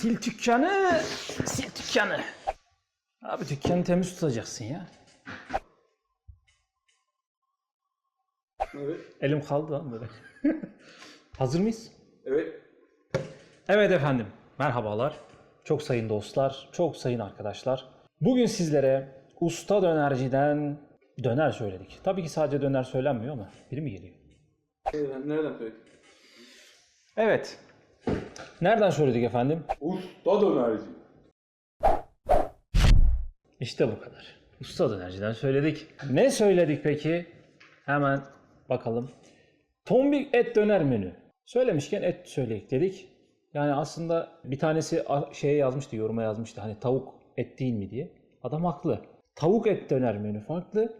Sil dükkanı, sil dükkanı. Abi dükkanı temiz tutacaksın ya. Evet. Elim kaldı lan böyle. Hazır mıyız? Evet. Evet efendim, merhabalar. Çok sayın dostlar, çok sayın arkadaşlar. Bugün sizlere usta dönerciden döner söyledik. Tabii ki sadece döner söylenmiyor ama biri mi geliyor? Nereden, nereden söyledin? Evet. Nereden söyledik efendim? Usta dönerci. İşte bu kadar. Usta dönerciden söyledik. Ne söyledik peki? Hemen bakalım. Tombik et döner menü. Söylemişken et söyleyek dedik. Yani aslında bir tanesi şeye yazmıştı, yoruma yazmıştı. Hani tavuk et değil mi diye. Adam haklı. Tavuk et döner menü farklı.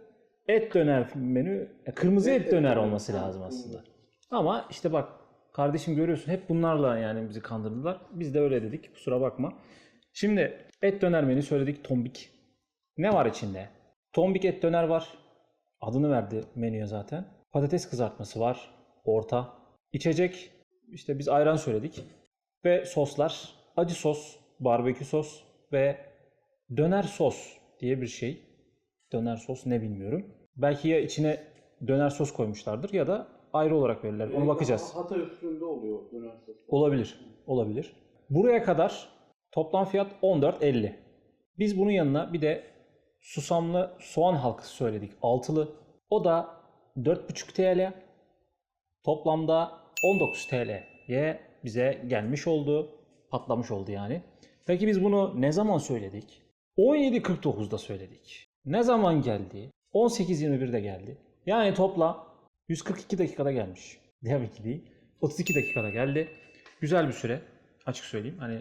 Et döner menü, e, kırmızı et döner olması lazım aslında. Ama işte bak kardeşim görüyorsun hep bunlarla yani bizi kandırdılar. Biz de öyle dedik kusura bakma. Şimdi et döner menü söyledik tombik. Ne var içinde? Tombik et döner var. Adını verdi menüye zaten. Patates kızartması var. Orta. İçecek. işte biz ayran söyledik. Ve soslar. Acı sos, barbekü sos ve döner sos diye bir şey. Döner sos ne bilmiyorum. Belki ya içine döner sos koymuşlardır ya da ayrı olarak verirler. Ona bakacağız. Hatay üstünde oluyor döner sos. Olabilir. Olabilir. Buraya kadar toplam fiyat 14.50. Biz bunun yanına bir de susamlı soğan halkası söyledik. Altılı. O da 4.5 TL. Toplamda 19 TL'ye bize gelmiş oldu. Patlamış oldu yani. Peki biz bunu ne zaman söyledik? 17.49'da söyledik. Ne zaman geldi? 18.21'de geldi. Yani toplam 142 dakikada gelmiş. Tabii ki değil. 32 dakikada geldi. Güzel bir süre. Açık söyleyeyim. Hani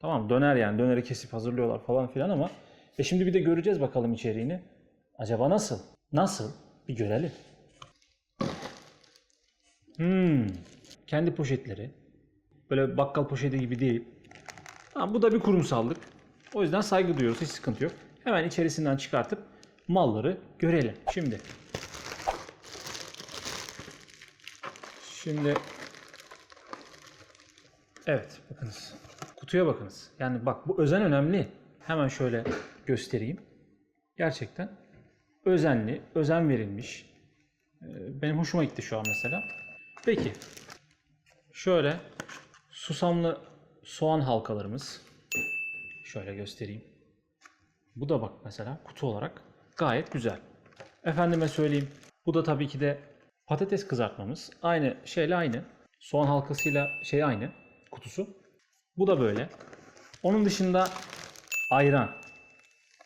tamam döner yani. Döneri kesip hazırlıyorlar falan filan ama e şimdi bir de göreceğiz bakalım içeriğini. Acaba nasıl? Nasıl? Bir görelim. Hmm. Kendi poşetleri. Böyle bakkal poşeti gibi değil. Tamam bu da bir kurumsallık. O yüzden saygı duyuyoruz. Hiç sıkıntı yok. Hemen içerisinden çıkartıp malları görelim. Şimdi. Şimdi Evet bakınız. Kutuya bakınız. Yani bak bu özen önemli. Hemen şöyle göstereyim. Gerçekten özenli, özen verilmiş. Ee, Benim hoşuma gitti şu an mesela. Peki. Şöyle susamlı soğan halkalarımız. Şöyle göstereyim. Bu da bak mesela kutu olarak gayet güzel. Efendime söyleyeyim. Bu da tabii ki de patates kızartmamız. Aynı şeyle aynı. Soğan halkasıyla şey aynı kutusu. Bu da böyle. Onun dışında ayran.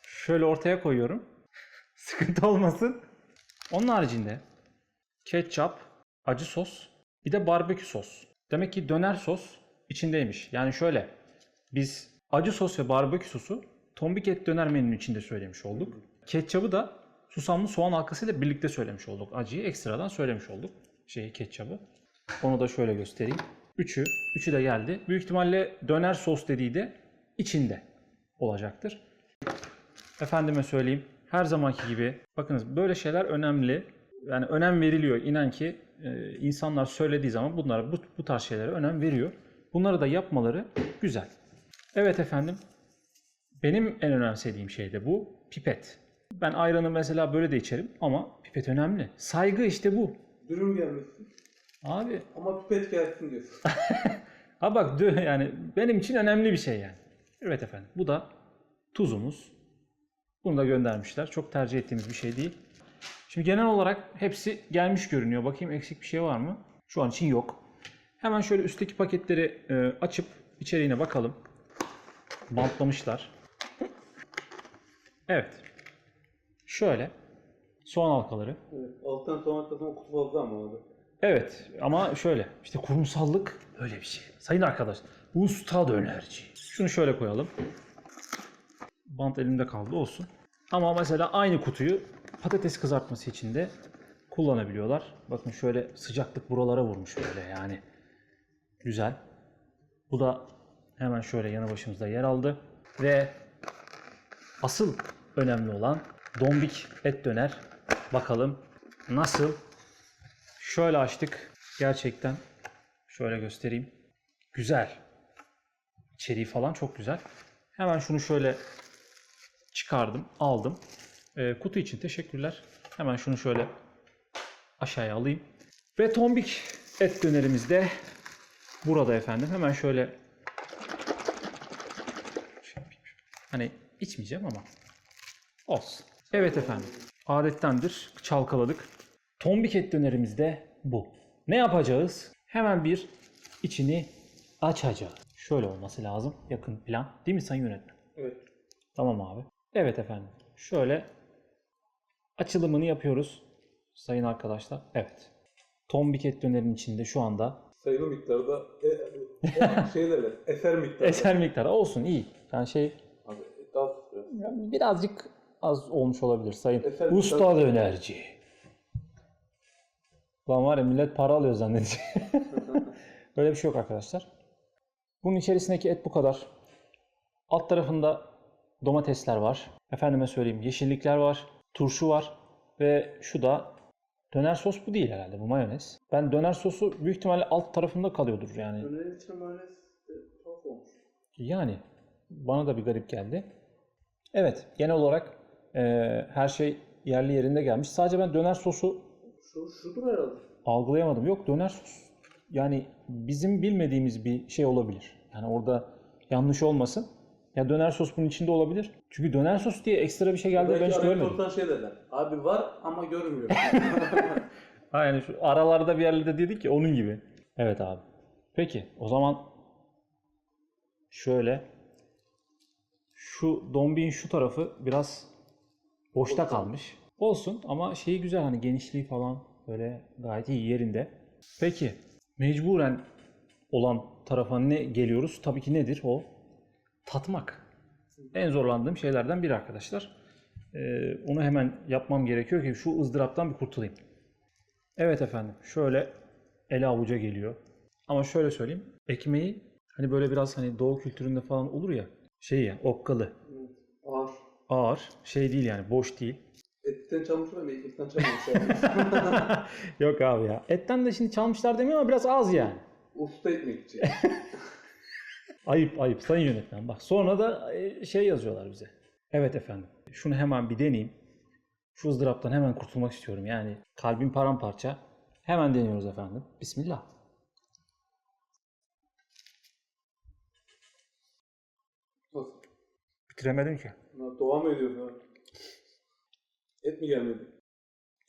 Şöyle ortaya koyuyorum. Sıkıntı olmasın. Onun haricinde ketçap, acı sos, bir de barbekü sos. Demek ki döner sos içindeymiş. Yani şöyle biz acı sos ve barbekü sosu tombik et döner menünün içinde söylemiş olduk. Ketçabı da susamlı soğan halkasıyla birlikte söylemiş olduk. Acıyı ekstradan söylemiş olduk. Şeyi ketçabı. Onu da şöyle göstereyim. Üçü, üçü de geldi. Büyük ihtimalle döner sos dediği de içinde olacaktır. Efendime söyleyeyim her zamanki gibi bakınız böyle şeyler önemli. Yani önem veriliyor. İnan ki e, insanlar söylediği zaman bunlara bu, bu tarz şeylere önem veriyor. Bunları da yapmaları güzel. Evet efendim. Benim en önemsediğim şey de bu. Pipet. Ben ayranı mesela böyle de içerim ama pipet önemli. Saygı işte bu. Dürüm gelmesin. Abi Ama pipet gelsin diyorsun. Ha bak yani benim için önemli bir şey yani. Evet efendim. Bu da tuzumuz. Bunu da göndermişler. Çok tercih ettiğimiz bir şey değil. Şimdi genel olarak hepsi gelmiş görünüyor. Bakayım eksik bir şey var mı? Şu an için yok. Hemen şöyle üstteki paketleri e, açıp içeriğine bakalım. Bantlamışlar. Evet. Şöyle. Soğan halkaları. evet. Alttan soğan arkasına kutu fazla ama abi. Evet ama şöyle işte kurumsallık öyle bir şey. Sayın arkadaş usta dönerci. Şunu şöyle koyalım. Bant elimde kaldı olsun. Ama mesela aynı kutuyu patates kızartması için de kullanabiliyorlar. Bakın şöyle sıcaklık buralara vurmuş böyle yani. Güzel. Bu da hemen şöyle yanı başımızda yer aldı. Ve asıl önemli olan dombik et döner. Bakalım nasıl Şöyle açtık. Gerçekten şöyle göstereyim. Güzel. İçeriği falan çok güzel. Hemen şunu şöyle çıkardım, aldım. Ee, kutu için teşekkürler. Hemen şunu şöyle aşağıya alayım. Ve tombik et dönerimiz de burada efendim. Hemen şöyle şey. Hani içmeyeceğim ama olsun. Evet efendim. Adettendir. Çalkaladık. Tombik et dönerimiz de bu. Ne yapacağız? Hemen bir içini açacağız. Şöyle olması lazım. Yakın plan. Değil mi sayın yönetmen? Evet. Tamam abi. Evet efendim. Şöyle açılımını yapıyoruz. Sayın arkadaşlar. Evet. Tombik et dönerin içinde şu anda Sayılı miktarda e, e, şey derler. Eser miktarda. eser miktarı olsun iyi. Yani şey Abi daha biraz. yani birazcık az olmuş olabilir sayın. Eser Usta dönerci. Lan var ya millet para alıyor zannedecek. Böyle bir şey yok arkadaşlar. Bunun içerisindeki et bu kadar. Alt tarafında domatesler var. Efendime söyleyeyim yeşillikler var. Turşu var. Ve şu da döner sos bu değil herhalde bu mayonez. Ben döner sosu büyük ihtimalle alt tarafında kalıyordur yani. Dönerin içine mayonez tuhaf olmuş. Yani bana da bir garip geldi. Evet genel olarak eee, her şey yerli yerinde gelmiş. Sadece ben döner sosu Şu, şudur herhalde. algılayamadım. Yok döner sos yani bizim bilmediğimiz bir şey olabilir. Yani orada yanlış olmasın. Ya döner sos bunun içinde olabilir. Çünkü döner sos diye ekstra bir şey geldi ben Belki hiç görmedim. anekdottan şey derler. Abi var ama görmüyor. Ha yani şu aralarda bir yerlerde dedik ki onun gibi. Evet abi. Peki o zaman şöyle şu dombin şu tarafı biraz boşta kalmış. Olsun ama şeyi güzel hani genişliği falan böyle gayet iyi yerinde. Peki mecburen olan tarafa ne geliyoruz? Tabii ki nedir o? Tatmak. En zorlandığım şeylerden biri arkadaşlar. Ee, onu hemen yapmam gerekiyor ki şu ızdıraptan bir kurtulayım. Evet efendim. Şöyle ele avuca geliyor. Ama şöyle söyleyeyim. Ekmeği hani böyle biraz hani doğu kültüründe falan olur ya. Şey ya okkalı. Ağır. Ağır. Şey değil yani boş değil. Etten çalmış ama ekmekten çalmamış. Yani. Yok abi ya. Etten de şimdi çalmışlar demiyor ama biraz az yani. Usta ekmekçi. Ayıp ayıp sayın yönetmen. Bak sonra da e, şey yazıyorlar bize. Evet efendim. Şunu hemen bir deneyeyim. Şu ızdıraptan hemen kurtulmak istiyorum. Yani kalbim paramparça. Hemen deniyoruz efendim. Bismillah. Bitiremedim ki. Ulan Devam ediyor ya. Et mi gelmedi?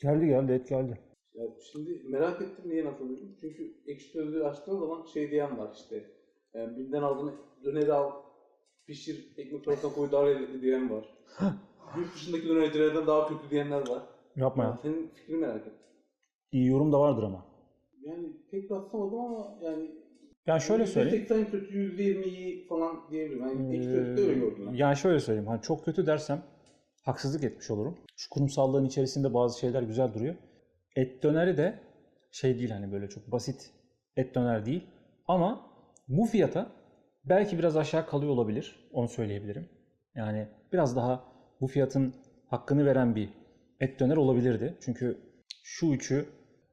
Geldi geldi et geldi. Ya şimdi merak ettim niye nasıl dedim. Çünkü ekşi sözlüğü açtığım zaman şey diyen var işte. Yani binden aldığını döneri al, pişir, ekmek arasına koy daha lezzetli diyen var. Yurt dışındaki dönercilerden daha kötü diyenler var. Yapma Ya ya. senin fikrini merak ettim. İyi yorum da vardır ama. Yani pek rastlamadım ama yani Yani şöyle söyleyeyim. %80 kötü, %20 iyi falan diyebilirim. Yani sözlükte öyle gördüm ben. Ee, Yani şöyle söyleyeyim. Hani çok kötü dersem haksızlık etmiş olurum. Şu kurumsallığın içerisinde bazı şeyler güzel duruyor. Et döneri de şey değil hani böyle çok basit et döner değil. Ama bu fiyata belki biraz aşağı kalıyor olabilir. Onu söyleyebilirim. Yani biraz daha bu fiyatın hakkını veren bir et döner olabilirdi. Çünkü şu üçü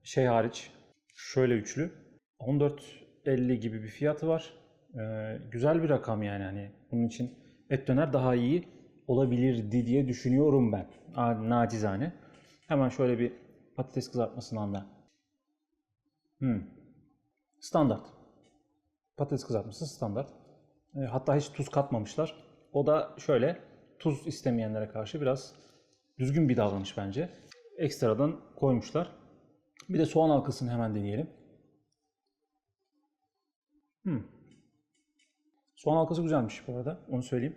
şey hariç şöyle üçlü 14.50 gibi bir fiyatı var. Ee, güzel bir rakam yani hani bunun için et döner daha iyi olabilirdi diye düşünüyorum ben. Nacizane. Hemen şöyle bir patates kızartmasından da. Hmm. Standart. Patates kızartması standart. E, hatta hiç tuz katmamışlar. O da şöyle tuz istemeyenlere karşı biraz düzgün bir davranış bence. Ekstradan koymuşlar. Bir de soğan halkasını hemen deneyelim. Hmm. Soğan halkası güzelmiş bu arada. Onu söyleyeyim.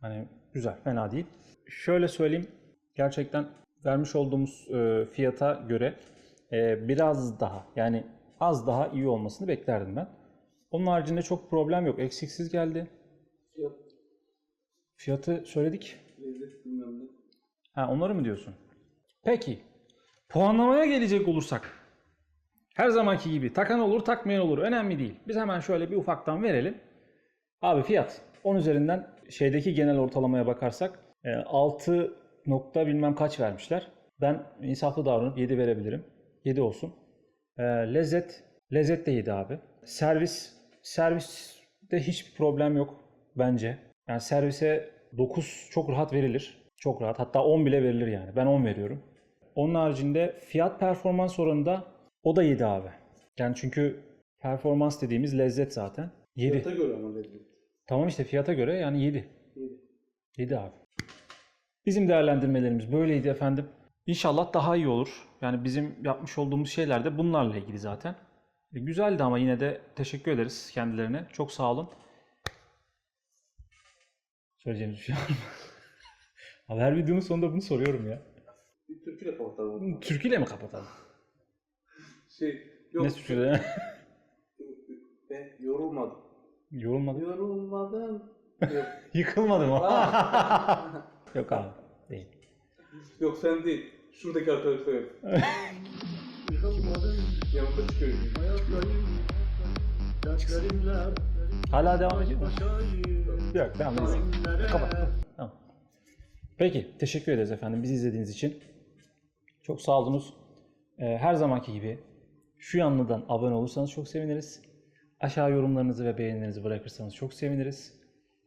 Hani güzel, fena değil. Şöyle söyleyeyim. Gerçekten vermiş olduğumuz e, fiyata göre e, biraz daha yani az daha iyi olmasını beklerdim ben. Onun haricinde çok problem yok. Eksiksiz geldi. Fiyat, Fiyatı söyledik. lezzet bilmem ne. Ha onları mı diyorsun? Peki. Puanlamaya gelecek olursak. Her zamanki gibi takan olur takmayan olur önemli değil. Biz hemen şöyle bir ufaktan verelim. Abi fiyat 10 üzerinden şeydeki genel ortalamaya bakarsak e, 6 nokta bilmem kaç vermişler. Ben insaflı davranıp 7 verebilirim. 7 olsun. E, lezzet, lezzet de 7 abi. Servis, servis de hiçbir problem yok bence. Yani servise 9 çok rahat verilir. Çok rahat. Hatta 10 bile verilir yani. Ben 10 veriyorum. Onun haricinde fiyat performans oranında o da 7 abi. Yani çünkü performans dediğimiz lezzet zaten. 7. Fiyata göre ama lezzet. Tamam işte fiyata göre yani 7. İyi. 7 abi. Bizim değerlendirmelerimiz böyleydi efendim. İnşallah daha iyi olur. Yani bizim yapmış olduğumuz şeyler de bunlarla ilgili zaten. E, güzeldi ama yine de teşekkür ederiz kendilerine. Çok sağ olun. Söyleyeceğiniz bir şey var mı? Abi her videonun sonunda bunu soruyorum ya. Bir türküyle kapatalım. Türküyle mi kapatalım? Şey, yok. Ne türküyle? Ben yorulmadım. Yorulmadı. Yorulmadım. Yok. Yıkılmadı mı? Aa! Yok abi. Değil. yok sen değil. Şuradaki arkadaşlar yok. Yıkılmadım Yanımda çıkıyor. hayatlarım Dertlerimle Hala devam ediyor mu? Yok tamam neyse. Kapat. Tamam. Peki teşekkür ederiz efendim bizi izlediğiniz için. Çok sağ olunuz. Ee, her zamanki gibi şu yanlıdan abone olursanız çok seviniriz. Aşağı yorumlarınızı ve beğenilerinizi bırakırsanız çok seviniriz.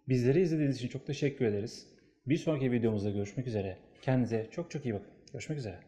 Bizleri izlediğiniz için çok teşekkür ederiz. Bir sonraki videomuzda görüşmek üzere. Kendinize çok çok iyi bakın. Görüşmek üzere.